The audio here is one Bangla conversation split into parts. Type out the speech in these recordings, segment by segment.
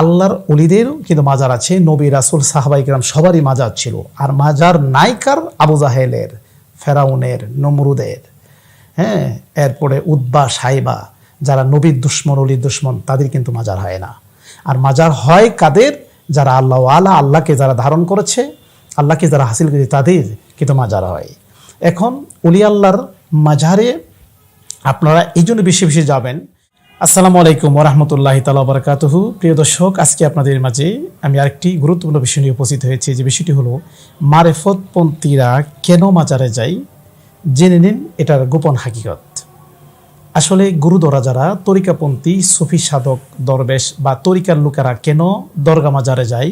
আল্লাহর অলিদেরও কিন্তু মাজার আছে, নবী, রাসুল সাহাবাইকরাম সবারই মাজার ছিল। আর মাজার নাইকার আবু জাহেলের, ফেরাউনের, নমরুদের হ্যাঁ এরপরে উদ্বা সাইবা, যারা নবীর দুশ্মন, অলির দুশ্মন, তাদের কিন্তু মাজার হয় না। আর মাজার হয় কাদের? যারা আল্লাহ আলা আল্লাহকে যারা ধারণ করেছে, আল্লাহকে যারা হাসিল করেছে, তাদের কিন্তু মাজার হয়। এখন অলি আল্লাহর মাজারে আপনারা এই জন্য বেশি বেশি যাবেন আসসালামু আলাইকুম ওরহমতুল্লাহ তালা বারকাতহু। প্রিয় দর্শক, আজকে আপনাদের মাঝে আমি আরেকটি গুরুত্বপূর্ণ বিষয় নিয়ে উপস্থিত হয়েছি। যে বিষয়টি হলো, মারেফতপন্থীরা কেন মাজারে যায়? জেনে নিন, এটার গোপন হাকিকত। আসলে গুরুদরা যারা, তরিকাপন্থী, সুফি সাধক, দরবেশ বা তরিকার লোকেরা কেন দরগা মাজারে যায়?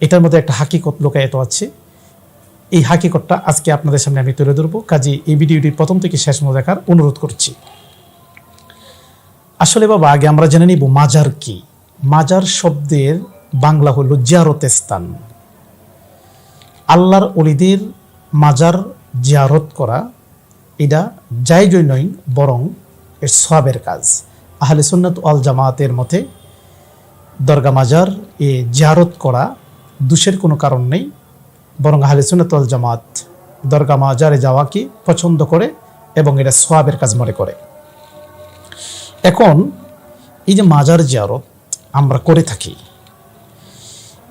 এটার মধ্যে একটা হাকিকত লোকায়িত আছে। এই হাকিকতটা আজকে আপনাদের সামনে আমি তুলে ধরবো। কাজে এই ভিডিওটি প্রথম থেকে শেষ পর্যন্ত দেখার অনুরোধ করছি। আসলে বাবা, আগে আমরা জেনে নিব মাজার কি। মাজার শব্দের বাংলা হলো জিয়ারত স্থান আল্লাহর অলিদের মাজার জিয়ারত করা, এটা জায়জই নয়, বরং এর সবের কাজ। আহলে সুন্নত আল জামাতের মতে, দরগা মাজার এ জিয়ারত করা দোষের কোনো কারণ নেই, বরং আহলে সুন্নত আল জামাত দরগা মাজারে যাওয়াকে পছন্দ করে এবং এটা সোয়াবের কাজ মনে করে। এখন এই যে মাজার জিয়ারত আমরা করে থাকি,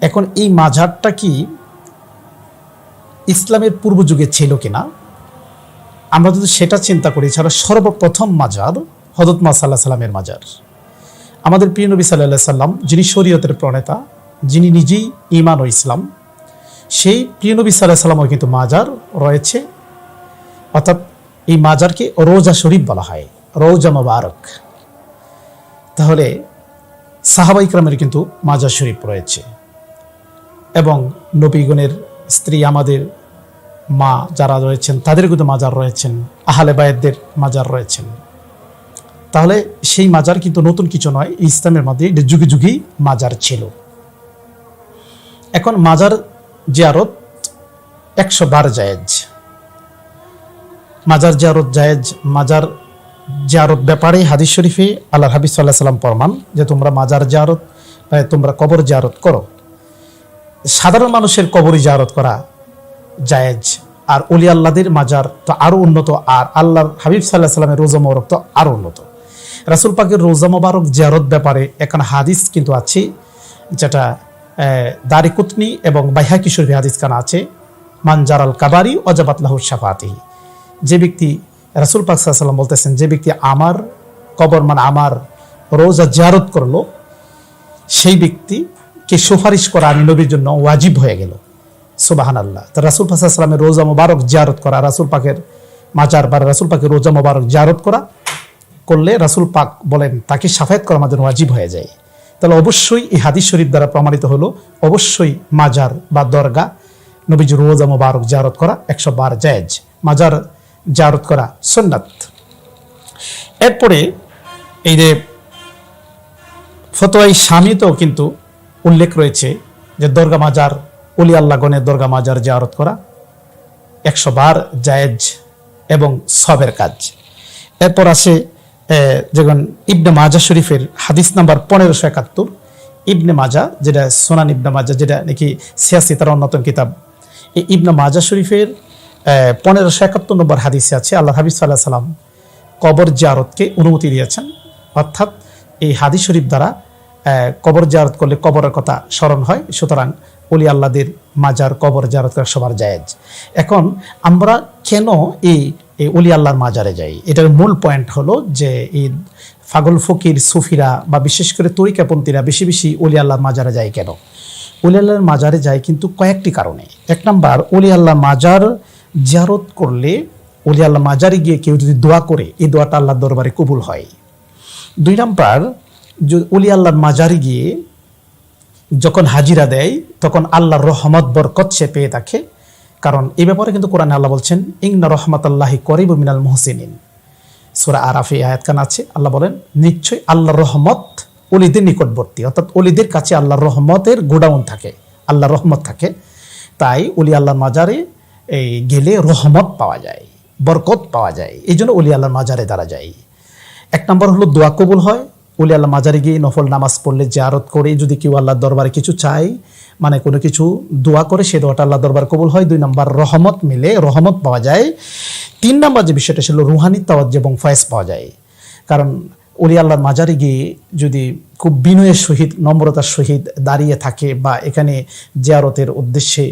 এখন এই মাজারটা কি ইসলামের পূর্ব যুগে ছিল কিনা? আমরা যদি সেটা চিন্তা করি, এছাড়া সর্বপ্রথম মাজার হজরত মা সাল্লাহ সাল্লামের মাজার। আমাদের প্রিয় নবী সাল্লাহ সাল্লাম, যিনি শরীয়তের প্রণেতা, যিনি নিজেই ইমান ও ইসলাম, সেই প্রিয় নবী সাল্লাহ সাল্লামও কিন্তু মাজার রয়েছে। অর্থাৎ এই মাজারকে রোজা শরীফ বলা হয়, রোজা মোবারক। তাহলে সাহাবাই ক্রামের কিন্তু মাজার শরীফ রয়েছে। এবং নবীগণের স্ত্রী আমাদের মা যারা রয়েছেন, তাদের কিন্তু মাজার রয়েছেন, আহলে বায়েদদের মাজার রয়েছেন। তাহলে সেই মাজার কিন্তু নতুন কিছু নয় ইসলামের মধ্যে এটা যুগে যুগেই মাজার ছিল। এখন মাজার জিয়ারত একশো বার জায়েজ। মাজার জিয়ারত জায়েজ, মাজার জিয়ারত ব্যাপারে হাদিস শরীফে আল্লাহ হাবিজ সাল্লাহ সাল্লাম ফরমান যে তোমরা মাজার জিয়ারত বা তোমরা কবর জিয়ারত করো। সাধারণ মানুষের কবর জিয়ারত করা জায়েজ। আর অলি আল্লাদের মাজার তো আরও উন্নত, আর আল্লাহর হাবিব সাল্লাহ সাল্লামের রোজা মোবারক তো আরও উন্নত। রাসুল পাকের রোজা মোবারক জিয়ারত ব্যাপারে এখানে হাদিস কিন্তু আছে, যেটা দারিকুতনি এবং বাইহাকি শরীফ হাদিস খানা আছে, মানজার আল কাবারি অজাবাতলাহুর সাফাতিহি যে ব্যক্তি রাসুল পাক সাল্লাম বলতেছেন, যে ব্যক্তি আমার কবর মানে আমার রোজা জিয়ারত করল, সেই ব্যক্তিকে সুপারিশ করা আমি নবীর জন্য ওয়াজিব হয়ে গেল। সুবাহান আল্লাহ তো রাসুল পাকামের রোজা মোবারক জিয়ারত করা, রাসুল পাকের মাজার বা রাসুল পাকের রোজা মোবারক জিয়ারত করা করলে রাসুল পাক বলেন, তাকে সাফায়াত করা আমাদের ওয়াজিব হয়ে যায়। তাহলে অবশ্যই এই হাদিস শরীফ দ্বারা প্রমাণিত হলো, অবশ্যই মাজার বা দরগা নবীজ রোজা মোবারক জিয়ারত করা একশো বার জায়েজ। মাজার জারত করা সন্ন্যাত এরপরে এই যে ফতোয়াই স্বামীতেও কিন্তু উল্লেখ রয়েছে যে দর্গা মাজার অলি আল্লাহগণের দর্গা মাজার জারত করা একশো বার জায়েজ এবং সবের কাজ। এরপর আসে যখন ইবনে মাজা শরীফের হাদিস নাম্বার পনেরোশো একাত্তর, ইবনে মাজা যেটা সোনান ইবনে মাজা, যেটা নাকি সিয়াসি তার অন্যতম কিতাব, এই ইবনে মাজা শরীফের পনেরোশো একাত্তর নম্বর হাদিসে আছে, আল্লাহ হাবিজ সাল্লাহ সাল্লাম কবর জিয়ারতকে অনুমতি দিয়েছেন। অর্থাৎ এই হাদিস শরীফ দ্বারা কবর জিয়ারত করলে কবরের কথা স্মরণ হয়, সুতরাং অলি আল্লাদের মাজার কবর জিয়ারত করা সবার জায়েজ। এখন আমরা কেন এই এই অলি আল্লাহর মাজারে যাই? এটার মূল পয়েন্ট হলো যে এই ফাগল ফকির, সুফিরা বা বিশেষ করে তরিকাপন্থীরা বেশি বেশি অলি আল্লাহর মাজারে যায় কেন? অলি আল্লাহর মাজারে যায় কিন্তু কয়েকটি কারণে। এক নম্বর অলি আল্লাহ মাজার জিয়ারত করলে অলি আল্লাহ মাজারে গিয়ে কেউ যদি দোয়া করে, এই দোয়াটা আল্লাহর দরবারে কবুল হয়। দুই নম্বর অলি আল্লাহর মাজারে গিয়ে যখন হাজিরা দেয়, তখন আল্লাহর রহমত, বরকত সে পেয়ে থাকে। কারণ এ ব্যাপারে কিন্তু কোরআনে আল্লাহ বলছেন ইংনা রহমত আল্লাহি করিব মিনাল মোহসিনিন। সুরা আরাফি আয়াতকান আছে। আল্লাহ বলেন নিশ্চয়ই আল্লাহর রহমত অলিদের নিকটবর্তী। অর্থাৎ অলিদের কাছে আল্লাহর রহমতের গোডাউন থাকে, আল্লাহর রহমত থাকে। তাই অলি আল্লাহর মাজারে এই গেলে রহমত পাওয়া যায়, বরকত পাওয়া যায়, এই জন্য অলি আল্লাহর মাজারে দ্বারা যায়। এক নম্বর হলো দোয়া কবুল হয় উলি আল্লাহ মাজারে গিয়ে নফল নামাজ পড়লে জিয়ারত করে যদি কেউ আল্লাহর দরবারে কিছু চাই মানে কোনো কিছু দোয়া করে, সে দোয়াটা আল্লাহ দরবার কবুল হয়। দুই নম্বর, রহমত মিলে রহমত পাওয়া যায়। তিন নম্বর যে বিষয়টা ছিল রুহানি তাওয়াজ এবং ফয়েজ পাওয়া যায়। কারণ অলি আল্লাহর মাজারে গিয়ে যদি খুব বিনয়ের সহিত, নম্রতার সহিত দাঁড়িয়ে থাকে বা এখানে জিয়ারতের উদ্দেশ্যে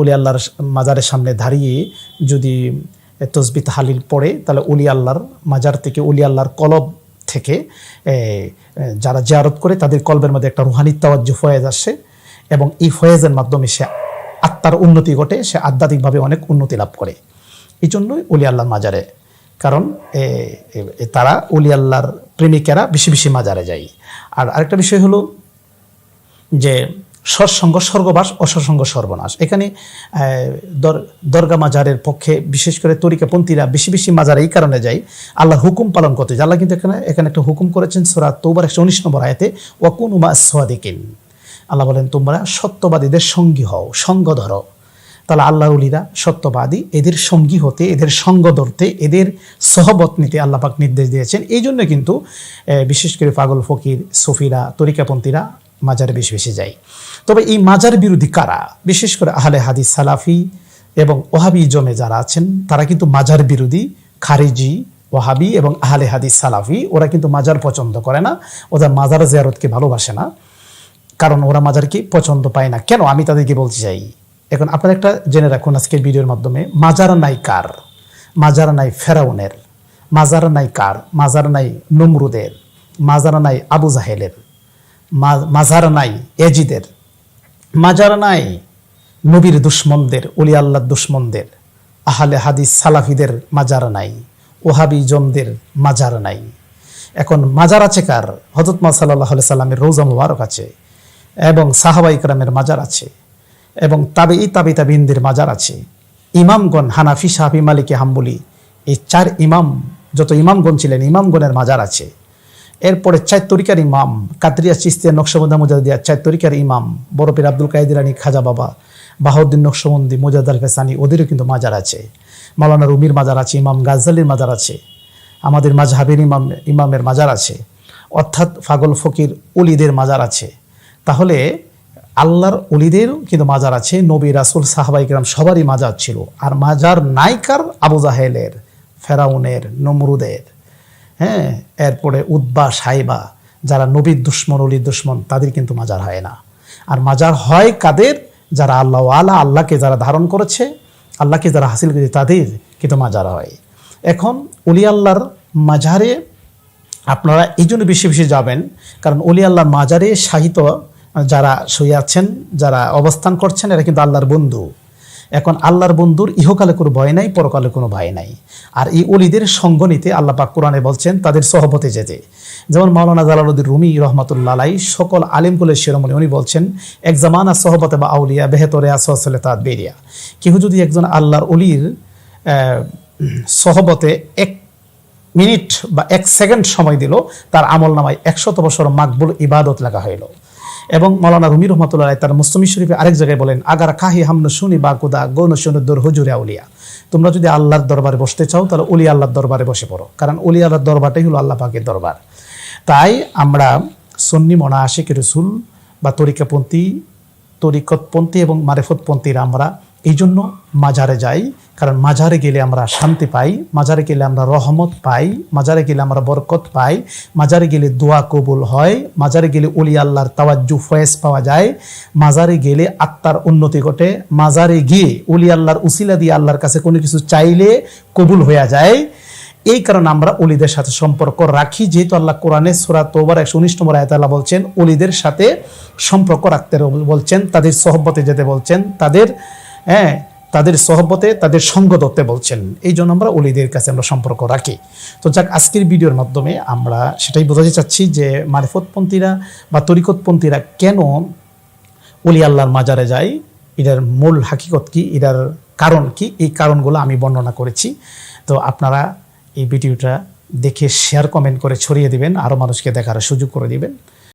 অলি আল্লাহর মাজারের সামনে দাঁড়িয়ে যদি তসবি তাহালিল পড়ে, তাহলে অলি আল্লাহর মাজার থেকে অলি আল্লাহর কলব থেকে যারা জিয়ারত করে তাদের কলবের মধ্যে একটা রুহানি তাওয়াজ্জু ফয়েজ আসে এবং এই ফয়েজের মাধ্যমে সে আত্মার উন্নতি ঘটে, সে আধ্যাত্মিকভাবে অনেক উন্নতি লাভ করে। এই জন্যই অলি আল্লাহর মাজারে কারণ তারা অলি আল্লাহর প্রেমিকেরা বেশি বেশি মাজারে যায়। আর আরেকটা বিষয় হলো যে, সৎসঙ্গ স্বর্গবাস, অসৎসঙ্গ সর্বনাশ। এখানে দরগা মাজারের পক্ষে বিশেষ করে তরিকাপন্থীরা বেশি বেশি মাজারে এই কারণে যায়। আল্লাহ হুকুম পালন করতে। আল্লাহ কিন্তু এখানে এখানে একটা হুকুম করেছেন সোরা তৌবার একশো উনিশ নম্বর আয়াতে ওয়াকুন উমা সোয়াদিকিন আল্লাহ বলেন, তোমরা সত্যবাদীদের সঙ্গী হও, সঙ্গ ধরো। তাহলে আল্লাহর উলিরা সত্যবাদী, এদের সঙ্গী হতে, এদের সঙ্গ ধরতে, এদের সহবত নিতে আল্লাহ পাক নির্দেশ দিয়েছেন। এই জন্য কিন্তু বিশেষ করে পাগল, ফকির, সফিরা, তরিকাপন্থীরা মাজারে বেশি বেশি যায়। তবে এই মাজার বিরোধী কারা? বিশেষ করে আহলে হাদিস সালাফি এবং ওহাবি জমে যারা আছেন, তারা কিন্তু মাজার বিরোধী, খারিজি, ওহাবি এবং আহলে হাদিস সালাফি, ওরা কিন্তু মাজার পছন্দ করে না, ওদের মাজার জিয়ারতকে ভালোবাসে না। কারণ ওরা মাজারকে পছন্দ পায় না। কেন? আমি তাদেরকে বলতে চাই এখন আপনারা একটা জেনে রাখুন আজকের ভিডিওর মাধ্যমে, মাজার নাই কার? মাজার নাই ফেরাউনের, মাজার নাই কার? মাজার নাই নমরুদের, মাজার নাই আবু জাহেলের মাজার নাই এজিদের, মাজার নাই নবীর দুশ্মনদের অলি আল্লাহ দুশ্মনদের, আহলে হাদিস সালাফিদের মাজার নাই, ওহাবি জমদের মাজার নাই। এখন মাজার আছে কার? হজরত মা সাল্লাহ সাল্লামের রোজা মুবারক আছে এবং সাহাবা ইকরামের মাজার আছে। এবং তাবে ই তাবে তাবিনদের মাজার আছে। ইমামগণ, হানাফি সাহাবি মালিকে, হাম্বলি, এই চার ইমাম, যত ইমামগণ ছিলেন, ইমামগণের মাজার আছে। এরপরে চার তরিকার ইমাম কাতরিয়া চিস্তিয়া, নকশবন্দা মুজাদিয়া চার তরিকার ইমাম বরফের আব্দুল কাইদির আলী, খাজা বাবা, বাহাউদ্দিন নকশবন্দি মুজাদ আল ফেসানি ওদেরও কিন্তু মাজার আছে। মাওলানা রুমির মাজার আছে, ইমাম গাজ্জালির মাজার আছে। আমাদের মাঝহাবের ইমাম, ইমামের মাজার আছে। অর্থাৎ ফাগল ফকির উলিদের মাজার আছে। তাহলে আল্লাহর অলিদেরও কিন্তু মাজার আছে। নবী, রাসুল সাহাবাইকরাম সবারই মাজার ছিল। আর মাজার নাইকার আবু জাহেলের, ফেরাউনের, নমরুদের হ্যাঁ এরপরে উদ্বা সাইবা, যারা নবীর দুশ্মন অলির দুশ্মন, তাদের কিন্তু মাজার হয় না। আর মাজার হয় কাদের? যারা আল্লাহ আলা আল্লাহকে যারা ধারণ করেছে, আল্লাহকে যারা হাসিল করেছে, তাদের কিন্তু মাজার হয়। এখন অলি আল্লাহর মাজারে আপনারা এই জন্য বেশি বেশি যাবেন, কারণ অলি আল্লাহর মাজারে সাহিত্য যারা শুয়ে আছেন, যারা অবস্থান করছেন, এরা কিন্তু আল্লাহর বন্ধু। এখন আল্লাহর বন্ধুর ইহকালে কোনো ভয় নাই, পরকালে কোনো ভয় নাই। আর এই অলিদের সঙ্গ নিতে আল্লাহ পাক কোরআনে বলছেন, তাদের সহবতে যেতে। যেমন মাওলানা জালালুদ্দিন রুমি রহমতুল্লাহ সকল আলিমকুলের শিরোমণি, উনি বলছেন, এক জামানা সহবতে বা আউলিয়া বেহেতরে আসলে তাঁত বেরিয়া। কেউ যদি একজন আল্লাহর অলির সহবতে এক মিনিট বা এক সেকেন্ড সময় দিল, তার আমল নামায় একশত বছর মাকবুল ইবাদত লেখা হইল। এবং মৌলানা রুমি রহমতুল্লাহ তার মুস্তমি শরীফে আরেক জায়গায় বলেন, আগার কাহি হামন শুনি বা কুদা গৌন শুনুদ্দুর হুজুরে আউলিয়া। তোমরা যদি আল্লাহর দরবারে বসতে চাও, তাহলে অলি আল্লাহর দরবারে বসে পড়ো, কারণ অলি আল্লাহর দরবারটাই হলো আল্লাহ পাকের দরবার। তাই আমরা সন্নি মনা আশিক রসুল বা তরিকাপন্থী, তরিকতপন্থী এবং মারেফতপন্থীরা আমরা এই জন্য মাজারে যাই, কারণ মাজারে গেলে আমরা শান্তি পাই, মাজারে গেলে আমরা রহমত পাই, মাজারে গেলে আমরা বরকত পাই, মাজারে গেলে দোয়া কবুল হয়, মাজারে গেলে অলি আল্লাহর তাওয়াজ্জু ফয়েজ পাওয়া যায়, মাজারে গেলে আত্মার উন্নতি ঘটে, মাজারে গিয়ে অলি আল্লাহর উসিলা দিয়ে আল্লাহর কাছে কোনো কিছু চাইলে কবুল হয়ে যায়। এই কারণে আমরা অলিদের সাথে সম্পর্ক রাখি, যেহেতু আল্লাহ কোরআনে সুরা তোবার একশো উনিশ নম্বর আয়তাল্লাহ বলছেন অলিদের সাথে সম্পর্ক রাখতে বলছেন, তাদের সহবতে যেতে বলছেন, তাদের হ্যাঁ তাদের সহবতে, তাদের সঙ্গ ধরতে বলছেন। এই জন্য আমরা অলিদের কাছে আমরা সম্পর্ক রাখি। তো যাক, আজকের ভিডিওর মাধ্যমে আমরা সেটাই বোঝাতে চাচ্ছি যে মারিফতপন্থীরা বা তরিকতপন্থীরা কেন অলি আল্লাহর মাজারে যায়? এটার মূল হাকিকত কি? এটার কারণ কি? এই কারণগুলো আমি বর্ণনা করেছি। তো আপনারা এই ভিডিওটা দেখে শেয়ার কমেন্ট করে ছড়িয়ে দিবেন। আরও মানুষকে দেখার সুযোগ করে দিবেন।